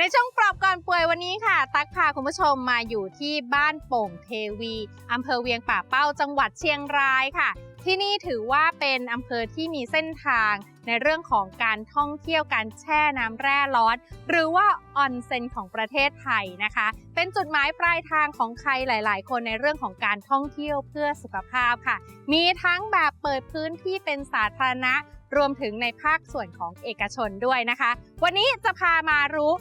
ในช่วงปรับก่อนป่วยวันนี้ค่ะ ตักพาคุณผู้ชมมาอยู่ที่บ้านโป่งเทวีอำเภอเวียงป่าเป้าจังหวัดเชียงรายค่ะ ที่นี่ถือว่าเป็นอำเภอที่มีเส้นทางในเรื่องของการท่องเที่ยวการแช่น้ำแร่ร้อน หรือว่าออนเซ็นของประเทศไทยนะคะ เป็นจุดหมายปลายทางของใครหลาย ๆ คนในเรื่องของการท่องเที่ยวเพื่อสุขภาพค่ะ มีทั้งแบบเปิดพื้นที่เป็นสาธารณะ รวมถึงในภาคส่วนของเอกชนด้วยนะคะ วันนี้จะพามารู้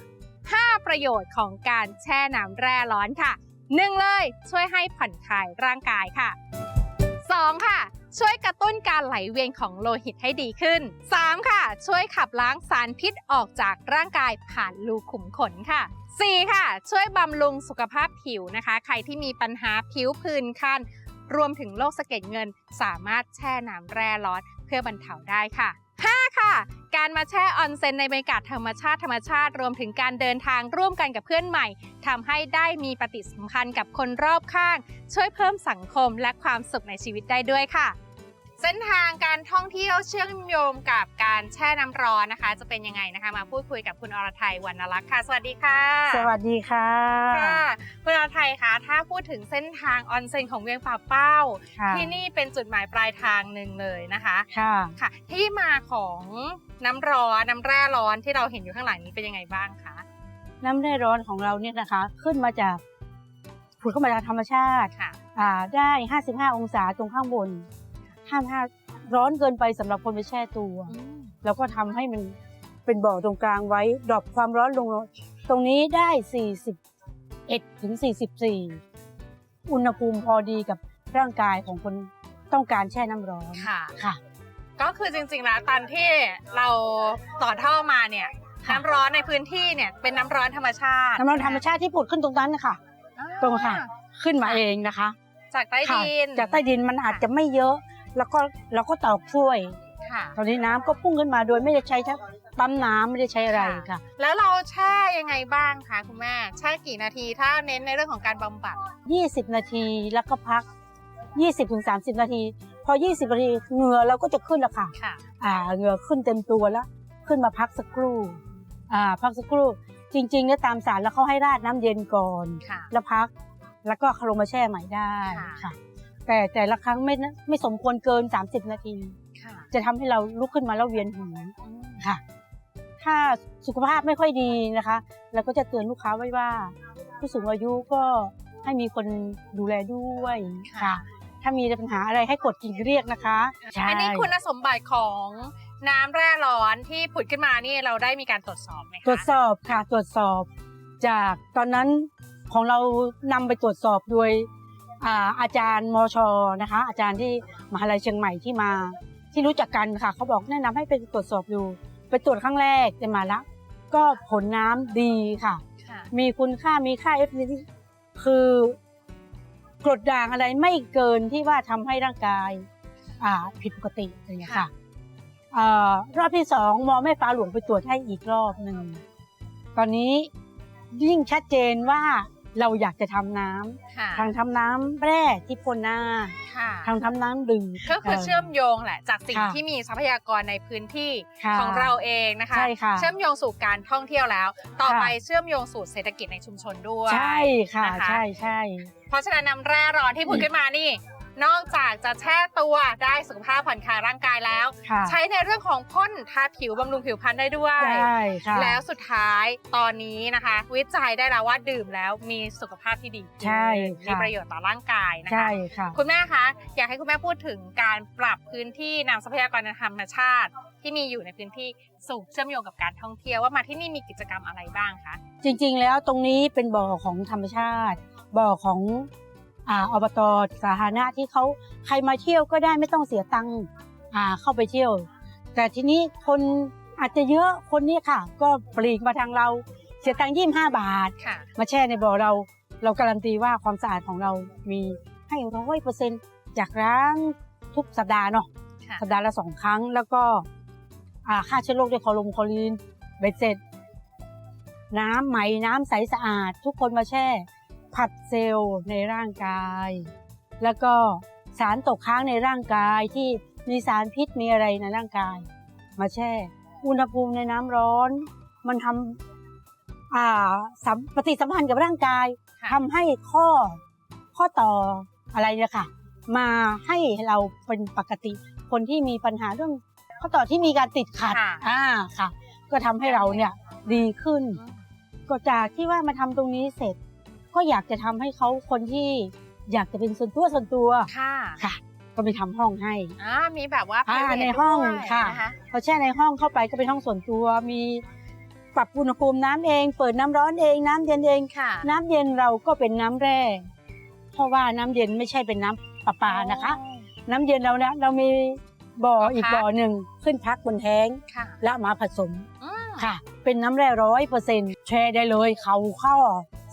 5 ประโยชน์ของการแช่น้ำแร่ร้อนค่ะ 1. เลยช่วยให้ผ่อนคลายร่างกายค่ะ 2. ค่ะ ช่วยกระตุ้นการไหลเวียนของโลหิตให้ดีขึ้น 3. ค่ะ ช่วยขับล้างสารพิษออกจากร่างกายผ่านรูขุมขนค่ะ 4. ค่ะ ช่วยบำรุงสุขภาพผิวนะคะ ใครที่มีปัญหาผิวผื่นคันรวมถึงโรคสะเก็ดเงิน สามารถแช่น้ำแร่ร้อนเพื่อบรรเทาได้ค่ะ 5. ค่ะ การมาแช่ออนเซ็นในบรรยากาศธรรมชาติธรรมชาติรวมถึงการเดินทางร่วมกันกับเพื่อนใหม่ทำให้ได้มีปฏิสัมพันธ์กับคนรอบข้าง ช่วยเพิ่มสังคมและความสุขในชีวิตได้ด้วยค่ะ เส้นทางการท่องเที่ยวเชื่อมโยงกับการแช่น้ำร้อนนะคะ จะเป็นยังไงนะคะ มาพูดคุยกับคุณอรทัยวรรณลักษณ์ค่ะ สวัสดีค่ะ สวัสดีค่ะค่ะคุณอรทัยคะถ้าพูดถึงเส้นทางออนเซ็นของเวียงป่าเป้า ค่ะที่นี่เป็นจุดหมายปลายทางหนึ่งเลยนะคะค่ะ ค่ะ ที่มาของน้ำร้อนน้ำแร่ร้อนที่เราเห็นอยู่ข้างหลังนี้เป็นยังไงบ้างคะน้ำแร่ร้อนของเราเนี่ยนะคะ ขึ้นมาจากผุดเข้ามาจากธรรมชาติค่ะ อ่าได้ 55 องศาตรงข้างบน 55ร้อนเกินไปสำหรับคนไปแช่ตัว แล้วก็ทำให้มันเป็นบ่อตรงกลางไว้ดรอปความร้อนลง ตรงนี้ได้ 41ถึง44 อุณหภูมิพอดีกับร่างกายของคนต้องการแช่น้ำร้อนค่ะค่ะ ก็คือจริงๆแล้วตอนที่เราต่อท่อมาเนี่ยค่ะน้ำร้อนในพื้นที่เนี่ยเป็นน้ำร้อนธรรมชาติ น้ำร้อนธรรมชาติที่ผุดขึ้นตรงนั้นนะคะอ่าตรงค่ะ ขึ้นมาเองนะคะ จากใต้ค่ะดินจากใต้ดินมันอาจจะไม่เยอะ แล้วก็เราก็ตอกช่วย ค่ะ ตอนนี้น้ำก็พุ่งขึ้นมาโดยไม่ได้ใช้ปั๊มน้ำไม่ได้ใช้อะไรค่ะ แล้วเราแช่ยังไงบ้างคะคุณแม่แช่กี่นาทีถ้าเน้นในเรื่องของการบำบัด 20 นาทีแล้วก็พัก 20ถึง30 นาที พอ 20 นาทีเหงื่อเราก็จะขึ้นแล้วค่ะ ค่ะ อ่าเหงื่อขึ้นเต็มตัวแล้ว ขึ้นมาพักสักครู่อ่าพักสักครู่ จริงๆเนี่ยตามสารแล้วเขาให้ราดน้ำเย็นก่อน ค่ะ แล้วพัก แล้วก็ลงมาแช่ใหม่ได้ค่ะ ค่ะ แต่แต่ละครั้งไม่นะไม่สมควรเกิน 30 นาที ค่ะจะทำให้เราลุกขึ้นมาแล้วเวียนหัวค่ะ ถ้าสุขภาพไม่ค่อยดีนะคะ เราก็จะเตือนลูกค้าไว้ว่า ผู้สูงอายุก็ให้มีคนดูแลด้วยค่ะ ถ้ามีปัญหาอะไรให้กดกิ่งเรียกนะคะใช่อันนี้คุณสมบัติของน้ำแร่ร้อนที่ผุดขึ้นมานี่เราได้มีการตรวจสอบไหมคะตรวจสอบค่ะตรวจสอบ จากตอนนั้นของเรานำไปตรวจสอบโดย อ่าอาจารย์มชนะคะ อาจารย์ที่มหาลัยเชียงใหม่ที่มาที่รู้จักกันค่ะเขาบอกแนะนำให้ไปตรวจสอบดู ไปตรวจครั้งแรกจะมาละก็ผลน้ำดีค่ะค่ะ มีคุณค่ามีค่า F ที่คือกรดด่างอะไรไม่เกินที่ว่าทำให้ร่างกายอ่าผิดปกติอะไรอย่างเงี้ยค่ะอ่ารอบที่สองหมอแม่ฟ้าหลวงไปตรวจให้อีกรอบหนึ่งตอนนี้ยิ่งชัดเจนว่า เราอยากจะทำน้ำค่ะทางทำน้ำแร่ที่พ่นหน้าค่ะทางทำน้ำดื่ม ก็คือเชื่อมโยงแหละจากสิ่งค่ะที่มีทรัพยากรในพื้นที่ค่ะของเราเองนะคะ ใช่ค่ะ เชื่อมโยงสู่การท่องเที่ยวแล้ว ต่อค่ะไปเชื่อมโยงสู่เศรษฐกิจในชุมชนด้วย ใช่ค่ะ นะคะ ใช่ใช่ เพราะฉะนั้นน้ำแร่ร้อนที่ผุดขึ้นมานี่ นอกจากจะแช่ตัวได้สุขภาพผ่อนคลายร่างกายแล้ว ค่ะใช้ในเรื่องของพ่นทาผิวบำรุงผิวพรรณได้ด้วยใช่ค่ะแล้วสุดท้ายตอนนี้นะคะ วิจัยได้แล้วว่าดื่มแล้วมีสุขภาพที่ดีใช่มีค่ะประโยชน์ต่อร่างกายนะคะใช่ค่ะ คุณแม่คะอยากให้คุณแม่พูดถึงการปรับพื้นที่นำทรัพยากรธรรมชาติ ที่มีอยู่ในพื้นที่สู่เชื่อมโยงกับการท่องเที่ยวว่ามาที่นี่มีกิจกรรมอะไรบ้างคะ จริงๆ แล้วตรงนี้เป็นบ่อของธรรมชาติ บ่อของ อ่าอบตสาธารณะที่เขาใครมาเที่ยวก็ได้ไม่ต้องเสียตังค์อ่าเข้าไปเที่ยว แต่ทีนี้คนอาจจะเยอะคนนี้ค่ะ ก็ปลีกมาทางเราเสียตังค์ยี่ห้าบาทค่ะมาแช่ในบ่อเรา เราการันตีว่าความสะอาดของเรามีให้ร้อยเปอร์เซ็นจากล้างทุกสัปดาห์เนาะค่ะสัปดาห์ละสองครั้งแล้วก็อ่าฆ่าเชื้อโรคด้วยคลอโรมคลอรีนเบ็ดเสร็จ น้ำใหม่น้ำใสสะอาด ทุกคนมาแช่ ผัดเซลล์ในร่างกาย แล้วก็สารตกค้างในร่างกายที่มีสารพิษมีอะไรในร่างกาย มาแช่ อุณหภูมิในน้ำร้อน มันทำอ่าสัมปฏิสัมพันธ์กับร่างกายค่ะทำให้ข้อข้อต่ออะไรเนี่ยค่ะ มาให้เราเป็นปกติคนที่มีปัญหาเรื่องข้อต่อที่มีการติดขัดค่ะอ่าค่ะ ก็ทำให้เราเนี่ยดีขึ้น ก็จากที่ว่ามาทำตรงนี้เสร็จ ก็อยากจะทำให้เขาคนที่อยากจะเป็นส่วนตัวส่วนตัวค่ะค่ะ ก็ไปทำห้องให้อ่ามีแบบว่าอ่า private ในห้องด้วยค่ะนพอแช่ในห้องเข้าไปก็เป็นห้องส่วนตัวมีปรับอุณหภูมิน้ำเอง เปิดน้ำร้อนเองน้ำเย็นเองค่ะ น้ำเย็นเราก็เป็นน้ำแร่ เพราะว่าน้ำเย็นไม่ใช่เป็นน้ำประปานะคะ น้ำเย็นเราเนี่ยเรามีบ่อบ่อพักอีกบ่อหนึ่งขึ้นพักบนแท้งค่ะแล้วมาผสมอืมค่ะ เป็นน้ำแร่ร้อยเปอร์เซ็นต์แช่ได้เลยเขาเข้า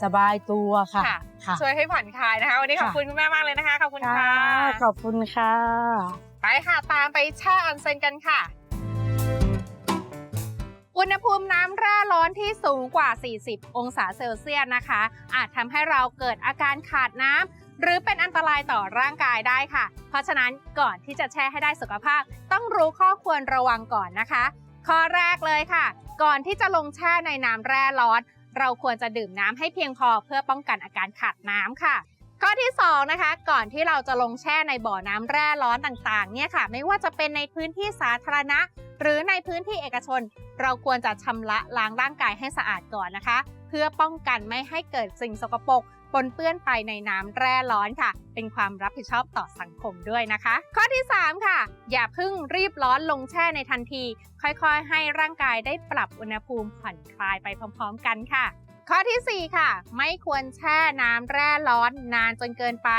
สบายตัวค่ะค่ะ ค่ะ ช่วยให้ผ่อนคลายนะคะ วันนี้ขอบค่ะคุณคุณแม่มากเลยนะคะ ขอบคุณค่ะค่ะ ขอบคุณค่ะ ไปค่ะ ตามไปแช่ออนเซ็นกันค่ะ อุณหภูมิน้ำแร่ร้อนที่สูงกว่า 40 องศาเซลเซียสนะคะ อาจทำให้เราเกิดอาการขาดน้ำหรือเป็นอันตรายต่อร่างกายได้ค่ะ เพราะฉะนั้นก่อนที่จะแช่ให้ได้สุขภาพ ต้องรู้ข้อควรระวังก่อนนะคะ ข้อแรกเลยค่ะ ก่อนที่จะลงแช่ในน้ำแร่ร้อน เราควรจะดื่มน้ำให้เพียงพอเพื่อป้องกันอาการขาดน้ำค่ะ ข้อที่สองนะคะ ก่อนที่เราจะลงแช่ในบ่อน้ำแร่ร้อนต่างๆ เนี่ยค่ะ ไม่ว่าจะเป็นในพื้นที่สาธารณะ หรือในพื้นที่เอกชน เราควรจะชำระล้างร่างกายให้สะอาดก่อนนะคะ พื่อป้องกันไม่ให้เกิดสิ่งสกปรกปนเปื้อนไปในน้ำแร่ร้อนค่ะ เป็นความรับผิดชอบต่อสังคมด้วยนะคะ ข้อที่ 3 ค่ะ อย่าเพิ่งรีบร้อนลงแช่ในทันที ค่อยๆ ให้ร่างกายได้ปรับอุณหภูมิผ่อนคลายไปพร้อมๆ กันค่ะ ข้อทีสี่4 ค่ะ ไม่ควรแช่น้ำแร่ร้อนนานจนเกินไป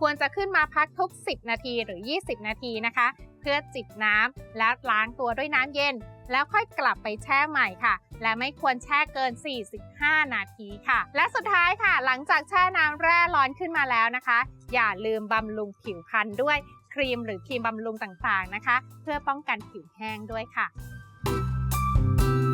ควรจะขึ้นมาพักทุก 10 นาทีหรือ 20 นาทีนะคะ พื่อจิบน้ำแล้วล้างตัวด้วยน้ำเย็น แล้วค่อยกลับไปแช่ใหม่ค่ะ และไม่ควรแช่เกิน 45 นาทีค่ะ และสุดท้ายค่ะ หลังจากแช่น้ำแร่ร้อนขึ้นมาแล้วนะคะ อย่าลืมบำรุงผิวพรรณด้วยครีมหรือครีมบำรุงต่างๆนะคะ เพื่อป้องกันผิวแห้งด้วยค่ะ